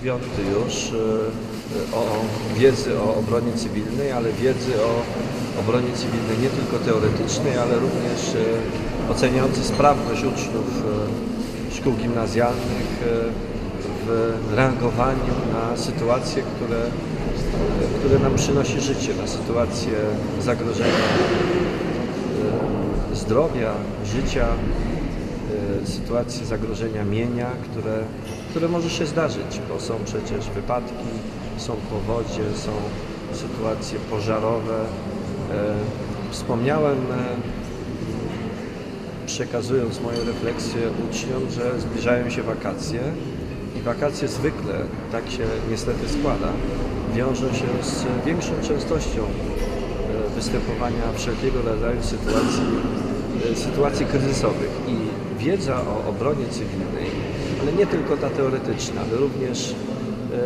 Dziewiąty już e, o wiedzy o obronie cywilnej, ale wiedzy o obronie cywilnej nie tylko teoretycznej, ale również e, oceniający sprawność uczniów szkół gimnazjalnych w reagowaniu na sytuacje, które, które nam przynosi życie, na sytuacje zagrożenia zdrowia, życia, sytuacji zagrożenia mienia, które, które może się zdarzyć, bo są przecież wypadki, są powodzie, są sytuacje pożarowe. E, Wspomniałem, e, przekazując moje refleksje uczniom, że zbliżają się wakacje i wakacje zwykle, tak się niestety składa, wiążą się z większą częstością e, występowania wszelkiego rodzaju sytuacji, sytuacji kryzysowych i wiedza o obronie cywilnej, ale nie tylko ta teoretyczna, ale również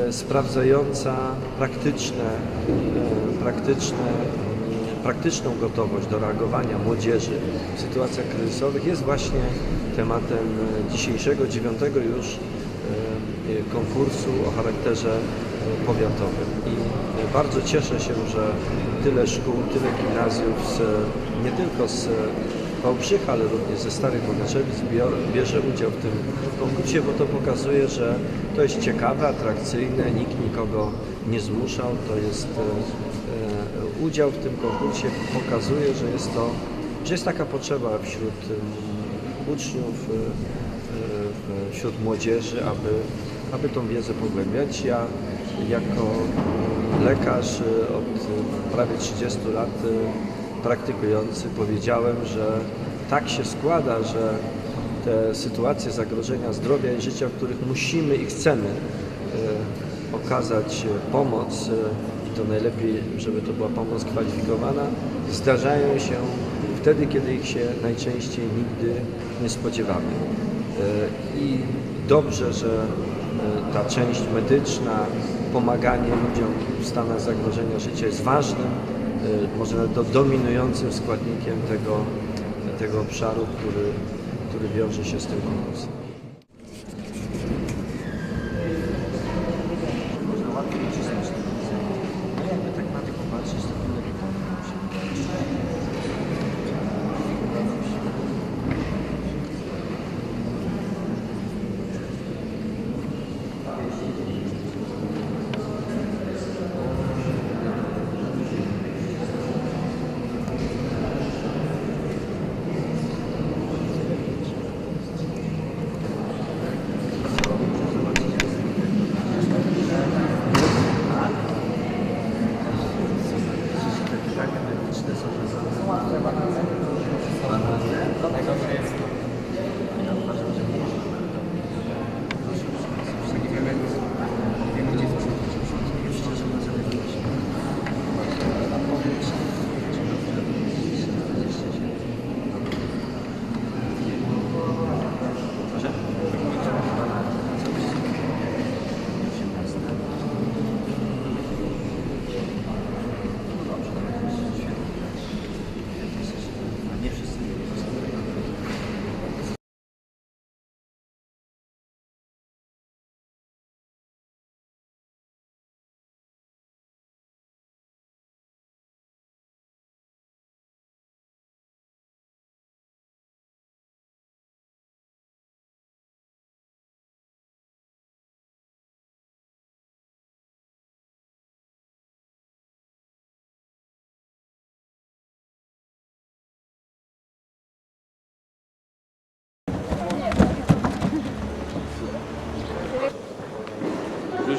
e, sprawdzająca praktyczne, e, praktyczne, praktyczną gotowość do reagowania młodzieży w sytuacjach kryzysowych jest właśnie tematem e, dzisiejszego, dziewiątego już e, e, konkursu o charakterze e, powiatowym. I e, bardzo cieszę się, że tyle szkół, tyle gimnazjów z, nie tylko z Wałbrzycha, ale również ze Starych Bogaczewic bierze udział w tym konkursie, bo to pokazuje, że to jest ciekawe, atrakcyjne, nikt nikogo nie zmuszał, to jest e, e, udział w tym konkursie pokazuje, że jest to, że jest taka potrzeba wśród uczniów, e, e, wśród młodzieży, aby, aby tą wiedzę pogłębiać. Ja jako lekarz od prawie 30 lat praktykujący powiedziałem, że tak się składa, że te sytuacje zagrożenia zdrowia i życia, w których musimy i chcemy e, okazać pomoc e, i to najlepiej, żeby to była pomoc kwalifikowana, zdarzają się wtedy, kiedy ich się najczęściej nigdy nie spodziewamy. E, I dobrze, że ta część medyczna, pomaganie ludziom w stanach zagrożenia życia jest ważnym, może nawet do- dominującym składnikiem tego, tego obszaru, który, który wiąże się z tym konkursem. Można łatwiej ucisnąć ten No jakby tak na to popatrzeć, to tyle Nie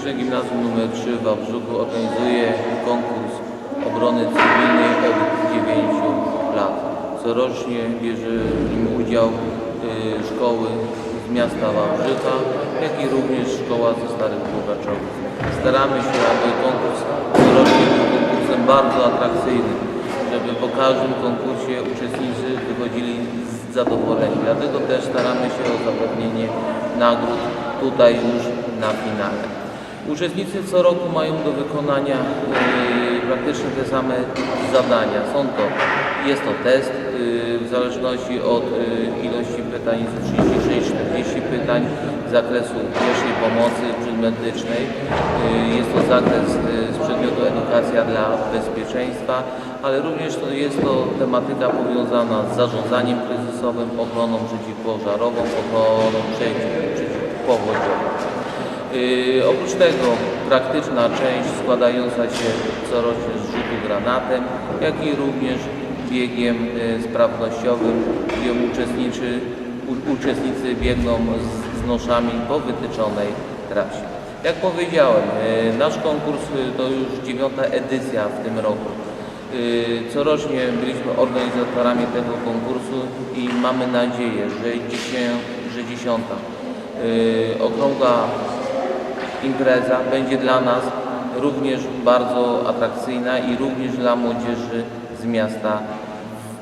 Różne Gimnazjum nr 3 w Wałbrzychu organizuje konkurs obrony cywilnej od 9 lat. Corocznie bierze w nim udział y, szkoły z miasta Wałbrzycha, jak i również szkoła ze Starych Bogaczowic. Staramy się, aby konkurs corocznie był konkursem bardzo atrakcyjnym, żeby po każdym konkursie uczestnicy wychodzili z zadowoleni. Dlatego też staramy się o zapewnienie nagród tutaj już na finale. Uczestnicy co roku mają do wykonania yy, praktycznie te same zadania. Są to, jest to test yy, w zależności od yy, ilości pytań, jest 36-40 pytań z zakresu pierwszej pomocy przedmedycznej. Jest to zakres z przedmiotu edukacja dla bezpieczeństwa, ale również to jest to tematyka powiązana z zarządzaniem kryzysowym, ochroną przeciwpożarową, ochroną przeciw, przeciwpowodziową. Yy, oprócz tego praktyczna część składająca się corocznie z rzutu granatem, jak i również biegiem yy, sprawnościowym, gdzie uczestniczy, uczestnicy biegną z, z noszami po wytyczonej trasie. Jak powiedziałem, yy, nasz konkurs to już dziewiąta edycja w tym roku. Corocznie byliśmy organizatorami tego konkursu i mamy nadzieję, że, dzisiaj, że dziesiąta yy, okrągła impreza będzie dla nas również bardzo atrakcyjna i również dla młodzieży z miasta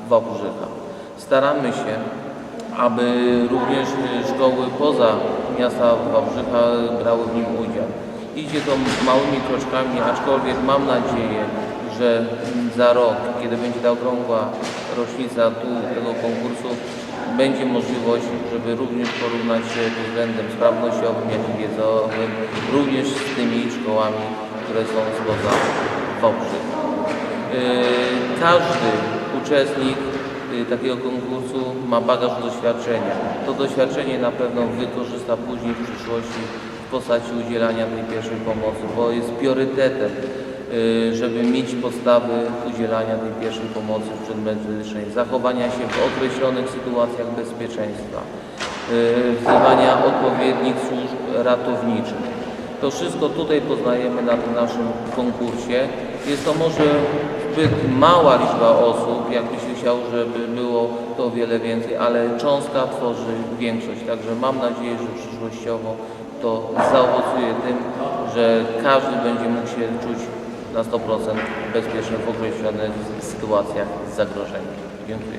Wałbrzycha. Staramy się, aby również szkoły poza miasta Wałbrzycha brały w nim udział. Idzie to małymi kroczkami, aczkolwiek mam nadzieję, że za rok, kiedy będzie ta okrągła rocznica tu tego konkursu, będzie możliwość, żeby również porównać się pod względem sprawnościowym, jak i wiedzowym, również z tymi szkołami, które są spoza Wałbrzycha. Yy, Każdy uczestnik yy, takiego konkursu ma bagaż doświadczenia. To doświadczenie na pewno wykorzysta później w przyszłości w postaci udzielania tej pierwszej pomocy, bo jest priorytetem, żeby mieć podstawy udzielania tej pierwszej pomocy przedmedycznej, zachowania się w określonych sytuacjach bezpieczeństwa, yy, wzywania odpowiednich służb ratowniczych. To wszystko tutaj poznajemy na tym naszym konkursie. Jest to może zbyt mała liczba osób, jakby się chciał, żeby było to wiele więcej, ale cząstka tworzy większość. Także mam nadzieję, że przyszłościowo to zaowocuje tym, że każdy będzie mógł się czuć na 100% bezpieczny w określonych sytuacjach zagrożenia. Dziękuję.